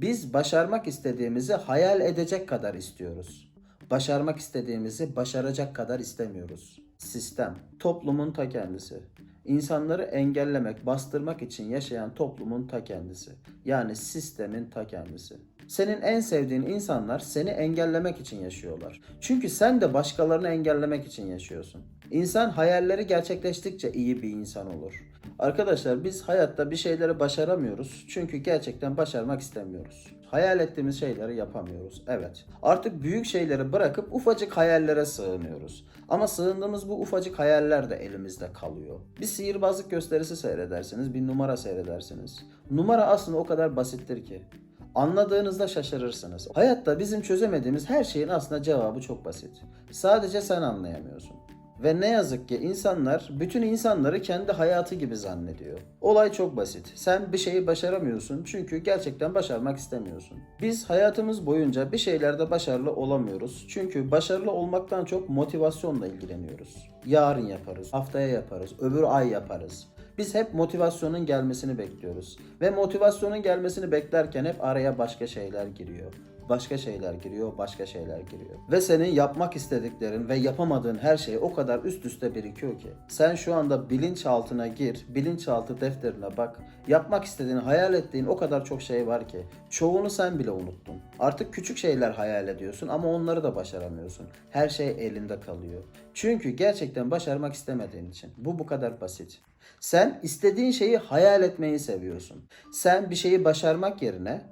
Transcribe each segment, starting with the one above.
Biz başarmak istediğimizi hayal edecek kadar istiyoruz. Başarmak istediğimizi başaracak kadar istemiyoruz. Sistem, toplumun ta kendisi. İnsanları engellemek, bastırmak için yaşayan toplumun ta kendisi. Yani sistemin ta kendisi. Senin en sevdiğin insanlar seni engellemek için yaşıyorlar. Çünkü sen de başkalarını engellemek için yaşıyorsun. İnsan hayalleri gerçekleştikçe iyi bir insan olur. Arkadaşlar biz hayatta bir şeyleri başaramıyoruz çünkü gerçekten başarmak istemiyoruz. Hayal ettiğimiz şeyleri yapamıyoruz. Evet. Artık büyük şeyleri bırakıp ufacık hayallere sığınıyoruz. Ama sığındığımız bu ufacık hayaller de elimizde kalıyor. Bir sihirbazlık gösterisi seyredersiniz, bir numara seyredersiniz. Numara aslında o kadar basittir ki. Anladığınızda şaşırırsınız. Hayatta bizim çözemediğimiz her şeyin aslında cevabı çok basit. Sadece sen anlayamıyorsun. Ve ne yazık ki insanlar bütün insanları kendi hayatı gibi zannediyor. Olay çok basit. Sen bir şeyi başaramıyorsun çünkü gerçekten başarmak istemiyorsun. Biz hayatımız boyunca bir şeylerde başarılı olamıyoruz. Çünkü başarılı olmaktan çok motivasyonla ilgileniyoruz. Yarın yaparız, haftaya yaparız, öbür ay yaparız. Biz hep motivasyonun gelmesini bekliyoruz. Ve motivasyonun gelmesini beklerken hep araya başka şeyler giriyor. Başka şeyler giriyor, başka şeyler giriyor. Ve senin yapmak istediklerin ve yapamadığın her şey o kadar üst üste birikiyor ki. Sen şu anda bilinçaltına gir, bilinçaltı defterine bak. Yapmak istediğin, hayal ettiğin o kadar çok şey var ki. Çoğunu sen bile unuttun. Artık küçük şeyler hayal ediyorsun ama onları da başaramıyorsun. Her şey elinde kalıyor. Çünkü gerçekten başarmak istemediğin için. Bu bu kadar basit. Sen istediğin şeyi hayal etmeyi seviyorsun. Sen bir şeyi başarmak yerine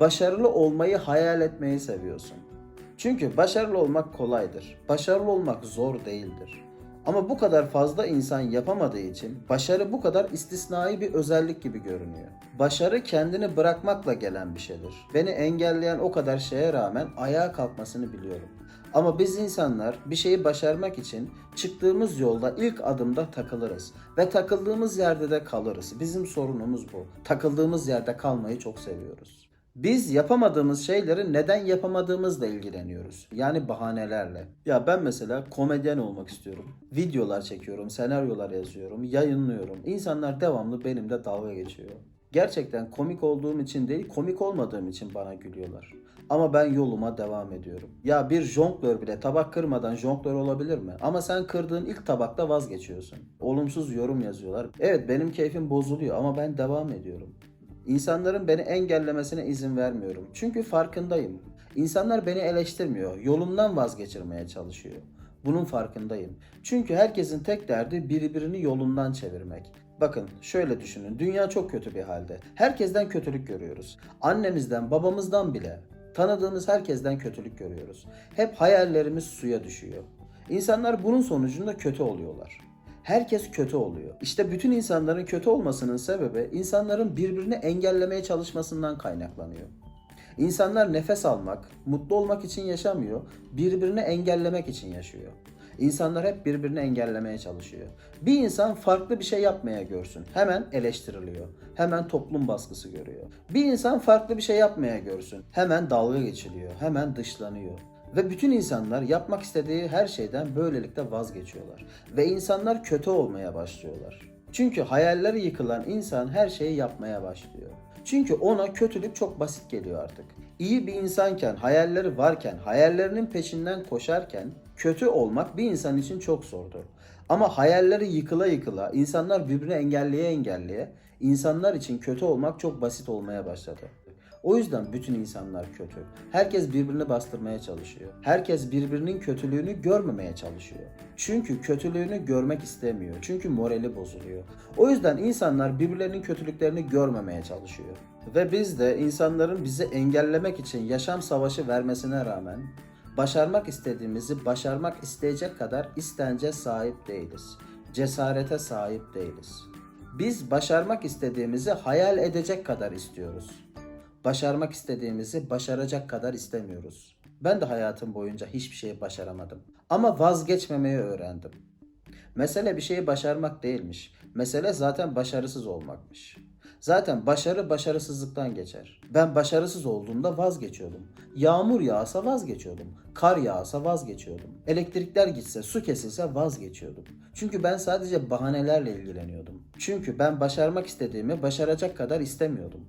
başarılı olmayı hayal etmeyi seviyorsun. Çünkü başarılı olmak kolaydır. Başarılı olmak zor değildir. Ama bu kadar fazla insan yapamadığı için başarı bu kadar istisnai bir özellik gibi görünüyor. Başarı kendini bırakmakla gelen bir şeydir. Beni engelleyen o kadar şeye rağmen ayağa kalkmasını biliyorum. Ama biz insanlar bir şeyi başarmak için çıktığımız yolda ilk adımda takılırız ve takıldığımız yerde de kalırız. Bizim sorunumuz bu. Takıldığımız yerde kalmayı çok seviyoruz. Biz yapamadığımız şeyleri neden yapamadığımızla ilgileniyoruz. Yani bahanelerle. Ya ben mesela komedyen olmak istiyorum. Videolar çekiyorum, senaryolar yazıyorum, yayınlıyorum. İnsanlar devamlı benimle dalga geçiyor. Gerçekten komik olduğum için değil, komik olmadığım için bana gülüyorlar. Ama ben yoluma devam ediyorum. Ya bir jonglör bile tabak kırmadan jonglör olabilir mi? Ama sen kırdığın ilk tabakta vazgeçiyorsun. Olumsuz yorum yazıyorlar. Evet benim keyfim bozuluyor ama ben devam ediyorum. İnsanların beni engellemesine izin vermiyorum. Çünkü farkındayım. İnsanlar beni eleştirmiyor. Yolumdan vazgeçirmeye çalışıyor. Bunun farkındayım. Çünkü herkesin tek derdi birbirini yolundan çevirmek. Bakın şöyle düşünün. Dünya çok kötü bir halde. Herkesten kötülük görüyoruz. Annemizden, babamızdan bile tanıdığımız herkesten kötülük görüyoruz. Hep hayallerimiz suya düşüyor. İnsanlar bunun sonucunda kötü oluyorlar. Herkes kötü oluyor. İşte bütün insanların kötü olmasının sebebi insanların birbirini engellemeye çalışmasından kaynaklanıyor. İnsanlar nefes almak, mutlu olmak için yaşamıyor, birbirini engellemek için yaşıyor. İnsanlar hep birbirini engellemeye çalışıyor. Bir insan farklı bir şey yapmaya görsün. Hemen eleştiriliyor. Hemen toplum baskısı görüyor. Bir insan farklı bir şey yapmaya görsün. Hemen dalga geçiliyor. Hemen dışlanıyor. Ve bütün insanlar yapmak istediği her şeyden böylelikle vazgeçiyorlar. Ve insanlar kötü olmaya başlıyorlar. Çünkü hayalleri yıkılan insan her şeyi yapmaya başlıyor. Çünkü ona kötülük çok basit geliyor artık. İyi bir insanken, hayalleri varken, hayallerinin peşinden koşarken kötü olmak bir insan için çok zordu. Ama hayalleri yıkıla yıkıla, insanlar birbirini engelleye engelleye, insanlar için kötü olmak çok basit olmaya başladı. O yüzden bütün insanlar kötü. Herkes birbirini bastırmaya çalışıyor. Herkes birbirinin kötülüğünü görmemeye çalışıyor. Çünkü kötülüğünü görmek istemiyor. Çünkü morali bozuluyor. O yüzden insanlar birbirlerinin kötülüklerini görmemeye çalışıyor. Ve biz de insanların bizi engellemek için yaşam savaşı vermesine rağmen başarmak istediğimizi başarmak isteyecek kadar istence sahip değiliz. Cesarete sahip değiliz. Biz başarmak istediğimizi hayal edecek kadar istiyoruz başarmak istediğimizi başaracak kadar istemiyoruz. Ben de hayatım boyunca hiçbir şeyi başaramadım. Ama vazgeçmemeyi öğrendim. Mesele bir şeyi başarmak değilmiş. Mesele zaten başarısız olmakmış. Zaten başarı başarısızlıktan geçer. Ben başarısız olduğumda vazgeçiyordum. Yağmur yağsa vazgeçiyordum. Kar yağsa vazgeçiyordum. Elektrikler gitse, su kesilse vazgeçiyordum. Çünkü ben sadece bahanelerle ilgileniyordum. Çünkü ben başarmak istediğimi başaracak kadar istemiyordum.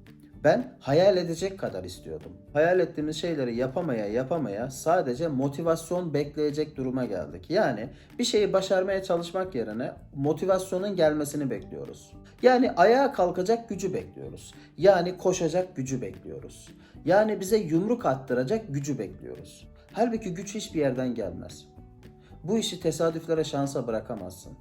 Ben hayal edecek kadar istiyordum. Hayal ettiğimiz şeyleri yapamaya yapamaya sadece motivasyon bekleyecek duruma geldik. Yani bir şeyi başarmaya çalışmak yerine motivasyonun gelmesini bekliyoruz. Yani ayağa kalkacak gücü bekliyoruz. Yani koşacak gücü bekliyoruz. Yani bize yumruk attıracak gücü bekliyoruz. Halbuki güç hiçbir yerden gelmez. Bu işi tesadüflere şansa bırakamazsın.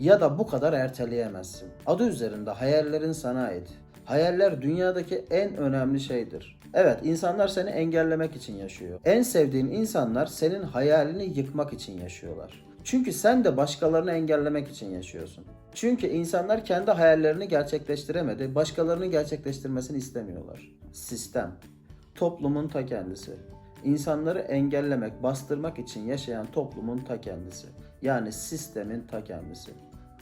Ya da bu kadar erteleyemezsin. Adı üzerinde hayallerin sana ait. Hayaller dünyadaki en önemli şeydir. Evet, insanlar seni engellemek için yaşıyor. En sevdiğin insanlar senin hayalini yıkmak için yaşıyorlar. Çünkü sen de başkalarını engellemek için yaşıyorsun. Çünkü insanlar kendi hayallerini gerçekleştiremedi, başkalarının gerçekleştirmesini istemiyorlar. Sistem, toplumun ta kendisi. İnsanları engellemek, bastırmak için yaşayan toplumun ta kendisi. Yani sistemin ta kendisi.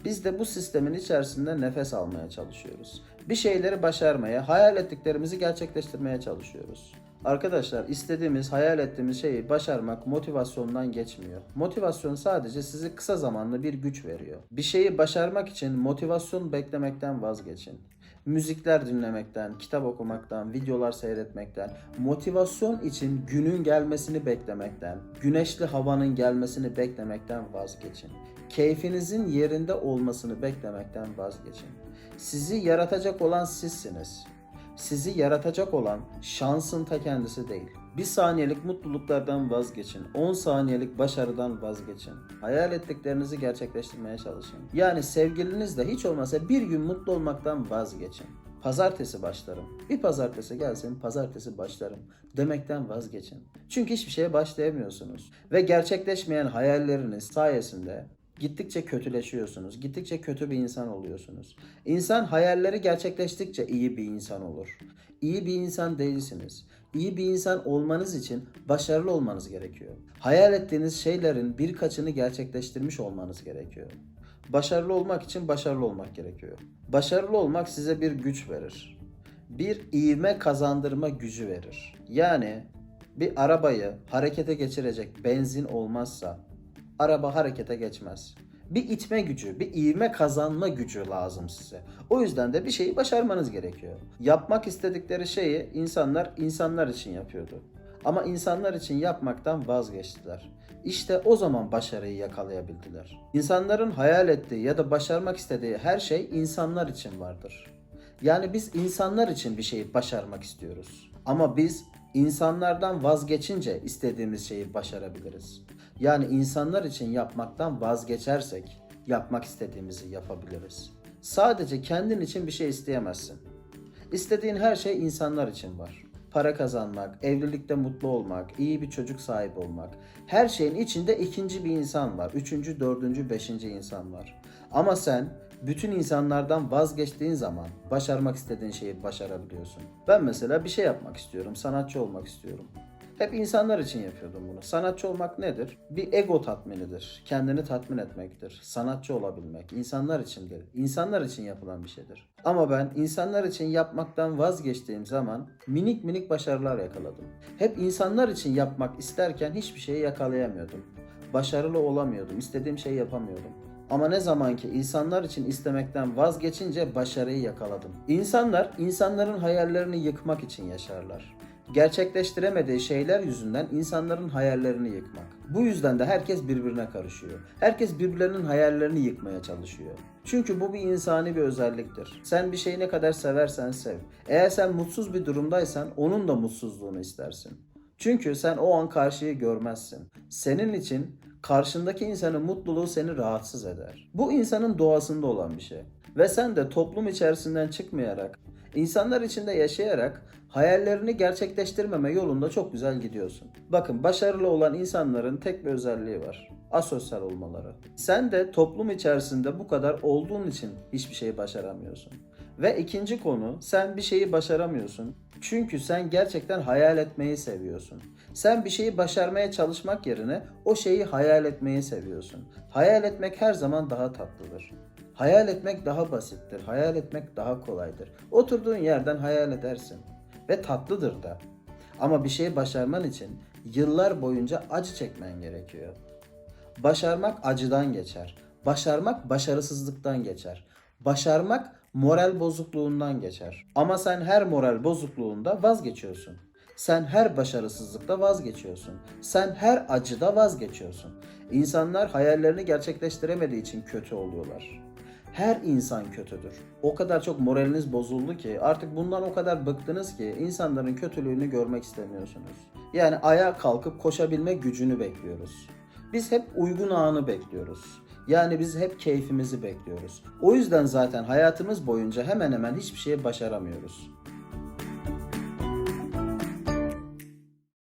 Biz de bu sistemin içerisinde nefes almaya çalışıyoruz. Bir şeyleri başarmaya, hayal ettiklerimizi gerçekleştirmeye çalışıyoruz. Arkadaşlar istediğimiz, hayal ettiğimiz şeyi başarmak motivasyondan geçmiyor. Motivasyon sadece sizi kısa zamanlı bir güç veriyor. Bir şeyi başarmak için motivasyon beklemekten vazgeçin. Müzikler dinlemekten, kitap okumaktan, videolar seyretmekten, motivasyon için günün gelmesini beklemekten, güneşli havanın gelmesini beklemekten vazgeçin. Keyfinizin yerinde olmasını beklemekten vazgeçin. Sizi yaratacak olan sizsiniz. Sizi yaratacak olan şansın ta kendisi değil. Bir saniyelik mutluluklardan vazgeçin. 10 saniyelik başarıdan vazgeçin. Hayal ettiklerinizi gerçekleştirmeye çalışın. Yani sevgilinizle hiç olmasa bir gün mutlu olmaktan vazgeçin. Pazartesi başlarım. Bir pazartesi gelsin, pazartesi başlarım demekten vazgeçin. Çünkü hiçbir şeye başlayamıyorsunuz. Ve gerçekleşmeyen hayalleriniz sayesinde Gittikçe kötüleşiyorsunuz. Gittikçe kötü bir insan oluyorsunuz. İnsan hayalleri gerçekleştikçe iyi bir insan olur. İyi bir insan değilsiniz. İyi bir insan olmanız için başarılı olmanız gerekiyor. Hayal ettiğiniz şeylerin birkaçını gerçekleştirmiş olmanız gerekiyor. Başarılı olmak için başarılı olmak gerekiyor. Başarılı olmak size bir güç verir. Bir ivme kazandırma gücü verir. Yani bir arabayı harekete geçirecek benzin olmazsa araba harekete geçmez. Bir itme gücü, bir ivme kazanma gücü lazım size. O yüzden de bir şeyi başarmanız gerekiyor. Yapmak istedikleri şeyi insanlar insanlar için yapıyordu. Ama insanlar için yapmaktan vazgeçtiler. İşte o zaman başarıyı yakalayabildiler. İnsanların hayal ettiği ya da başarmak istediği her şey insanlar için vardır. Yani biz insanlar için bir şeyi başarmak istiyoruz. Ama biz insanlardan vazgeçince istediğimiz şeyi başarabiliriz. Yani insanlar için yapmaktan vazgeçersek yapmak istediğimizi yapabiliriz. Sadece kendin için bir şey isteyemezsin. İstediğin her şey insanlar için var. Para kazanmak, evlilikte mutlu olmak, iyi bir çocuk sahibi olmak. Her şeyin içinde ikinci bir insan var. Üçüncü, dördüncü, beşinci insan var. Ama sen bütün insanlardan vazgeçtiğin zaman başarmak istediğin şeyi başarabiliyorsun. Ben mesela bir şey yapmak istiyorum, sanatçı olmak istiyorum. Hep insanlar için yapıyordum bunu. Sanatçı olmak nedir? Bir ego tatminidir. Kendini tatmin etmektir. Sanatçı olabilmek. insanlar içindir. İnsanlar için yapılan bir şeydir. Ama ben insanlar için yapmaktan vazgeçtiğim zaman minik minik başarılar yakaladım. Hep insanlar için yapmak isterken hiçbir şeyi yakalayamıyordum. Başarılı olamıyordum. İstediğim şeyi yapamıyordum. Ama ne zaman ki insanlar için istemekten vazgeçince başarıyı yakaladım. İnsanlar insanların hayallerini yıkmak için yaşarlar gerçekleştiremediği şeyler yüzünden insanların hayallerini yıkmak. Bu yüzden de herkes birbirine karışıyor. Herkes birbirlerinin hayallerini yıkmaya çalışıyor. Çünkü bu bir insani bir özelliktir. Sen bir şeyi ne kadar seversen sev. Eğer sen mutsuz bir durumdaysan onun da mutsuzluğunu istersin. Çünkü sen o an karşıyı görmezsin. Senin için karşındaki insanın mutluluğu seni rahatsız eder. Bu insanın doğasında olan bir şey. Ve sen de toplum içerisinden çıkmayarak, insanlar içinde yaşayarak hayallerini gerçekleştirmeme yolunda çok güzel gidiyorsun. Bakın başarılı olan insanların tek bir özelliği var. Asosyal olmaları. Sen de toplum içerisinde bu kadar olduğun için hiçbir şeyi başaramıyorsun. Ve ikinci konu sen bir şeyi başaramıyorsun. Çünkü sen gerçekten hayal etmeyi seviyorsun. Sen bir şeyi başarmaya çalışmak yerine o şeyi hayal etmeyi seviyorsun. Hayal etmek her zaman daha tatlıdır. Hayal etmek daha basittir. Hayal etmek daha kolaydır. Oturduğun yerden hayal edersin ve tatlıdır da. Ama bir şeyi başarman için yıllar boyunca acı çekmen gerekiyor. Başarmak acıdan geçer. Başarmak başarısızlıktan geçer. Başarmak moral bozukluğundan geçer. Ama sen her moral bozukluğunda vazgeçiyorsun. Sen her başarısızlıkta vazgeçiyorsun. Sen her acıda vazgeçiyorsun. İnsanlar hayallerini gerçekleştiremediği için kötü oluyorlar. Her insan kötüdür. O kadar çok moraliniz bozuldu ki artık bundan o kadar bıktınız ki insanların kötülüğünü görmek istemiyorsunuz. Yani ayağa kalkıp koşabilme gücünü bekliyoruz. Biz hep uygun anı bekliyoruz. Yani biz hep keyfimizi bekliyoruz. O yüzden zaten hayatımız boyunca hemen hemen hiçbir şey başaramıyoruz.